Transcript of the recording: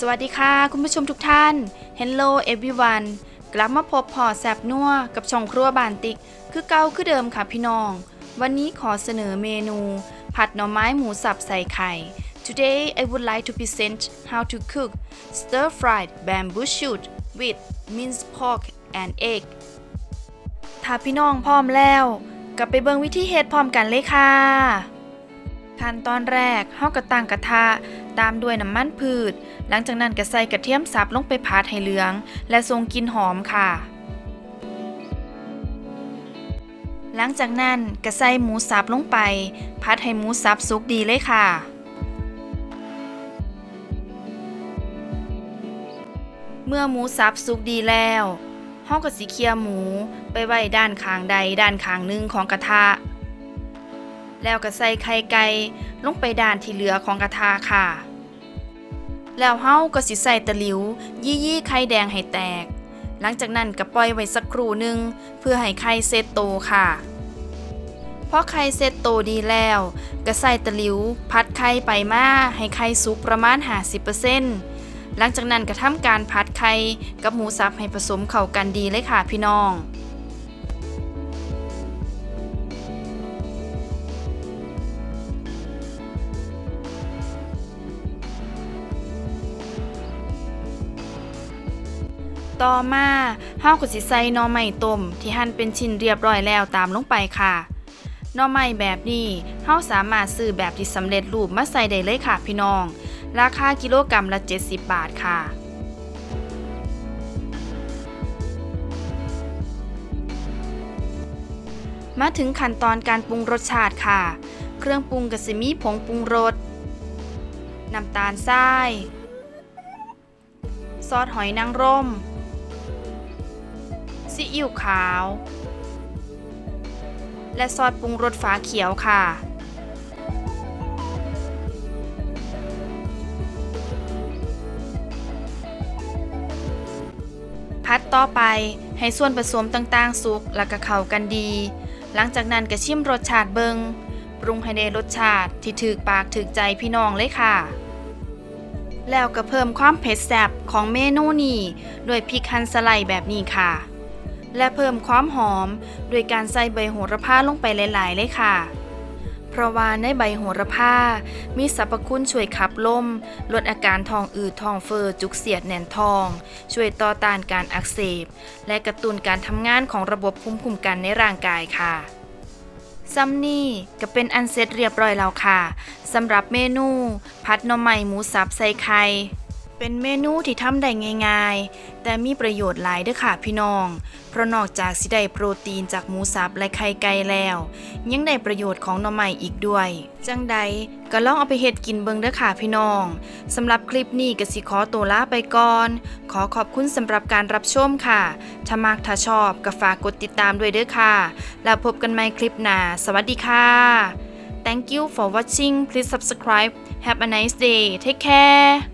สวัสดีค่ะ คุณผู้ชมทุกท่าน Hello everyone กลับมาพบพอแซบนัวกับช่องครัวบานติก คือเก่าคือเดิมค่ะพี่น้อง วันนี้ขอเสนอเมนู ผัดหน่อไม้หมูสับใส่ไข่ Today I would like to present how to cook stir fried bamboo shoot with minced pork and egg ถ้าพี่น้องพร้อมแล้ว กลับไปเบิ่งวิธีเฮ็ดพร้อมกันเลยค่ะ ขั้นตอนแรกเฮากระตั้งกระทะตามด้วยน้ำมันพืช หลังจากนั้นก็ใส่กระเทียมสับลงไปผัดให้เหลือง และทรงกลิ่นหอมค่ะ หลังจากนั้นก็ใส่หมูสับลงไปผัดให้หมูสับสุกดีเลยค่ะ เมื่อหมูสับสุกดีแล้วเฮาก็สิเคลียร์หมูไปไว้ด้านข้างใดด้านข้างหนึ่งของกระทะ แล้วก็ใส่ไข่ไก่ลงไปด้านที่เหลือของกระทะค่ะ แล้วเฮาก็สิใส่ตะหลิว ยี่ยี่ไข่แดงให้แตก หลังจากนั้นก็ปล่อยไว้สักครู่หนึ่งเพื่อให้ไข่เซตโตค่ะพอไข่เซตโตดีแล้วก็ใส่ตะหลิว พัดไข่ไปมาให้ไข่สุกประมาณ 50%หลังจากนั้นก็ทำการพัดไข่กับหมูสับให้ผสมเข้ากันดีเลยค่ะพี่น้อง ต่อมาเฮาก็สิใส่หน่อไม้ต้มที่หั่นเป็นชิ้นเรียบร้อยแล้วตามลงไปค่ะหน่อไม้แบบนี้เฮาสามารถซื้อแบบที่สำเร็จรูปมาใส่ได้เลยค่ะพี่น้อง ราคากิโลกรัมละ 70 บาทค่ะมาถึงขั้นตอนการปรุงรสชาติค่ะ เครื่องปรุงก็สิมีผงปรุงรส น้ำตาลทราย ซอสหอยนางรม ซีอิ๊วขาว และซอสปรุงรสฟ้าเขียวค่ะ พัดต่อไปให้ส่วนผสมต่างๆ สุกและก็เข้ากันดี หลังจากนั้นก็ชิมรสชาติเบิงปรุงให้ได้รสชาติที่ถึกปากถึกใจพี่น้องเลยค่ะแล้วก็เพิ่มความเผ็ดแซ่บของเมนูนี้ด้วยพริกหั่นสไลด์แบบนี้ค่ะ และเพิ่มความหอม โดยการใส่ใบโหระพาลงไปหลาย ๆ เลยค่ะ เพราะว่าในใบโหระพา มีสรรพคุณช่วยขับลม ลดอาการท้องอืดท้องเฟอ้อจุกเสียดแน่นท้อง ช่วยต่อต้านการอักเสบ และกระตุ้นการทำงานของระบบภูมิคุ้มกันในร่างกายค่ะซัมนี่ก็เป็นอันเสร็จเรียบร้อยแล้วค่ะสำหรับเมนู ผัดหน่อไม้หมูสับใส่ไข่ เป็นเมนูที่ทำได้ง่ายๆ แต่มีประโยชน์หลายเด้อค่ะพี่น้อง เพราะนอกจากสิได้โปรตีนจากหมูสับและไข่ไก่แล้ว ยังได้ประโยชน์ของหน่อไม้อีกด้วย จังใดก็ลองเอาไปเฮ็ดกินเบิ่งเด้อค่ะพี่น้อง สำหรับคลิปนี้ก็สิขอตัวลาไปก่อน ขอขอบคุณสำหรับการรับชมค่ะ ถ้ามากถ้าชอบก็ฝากกดติดตามด้วยเด้อค่ะ แล้วพบกันใหม่คลิปหน้า สวัสดีค่ะ Thank you for watching. Please subscribe. Have a nice day. Take care.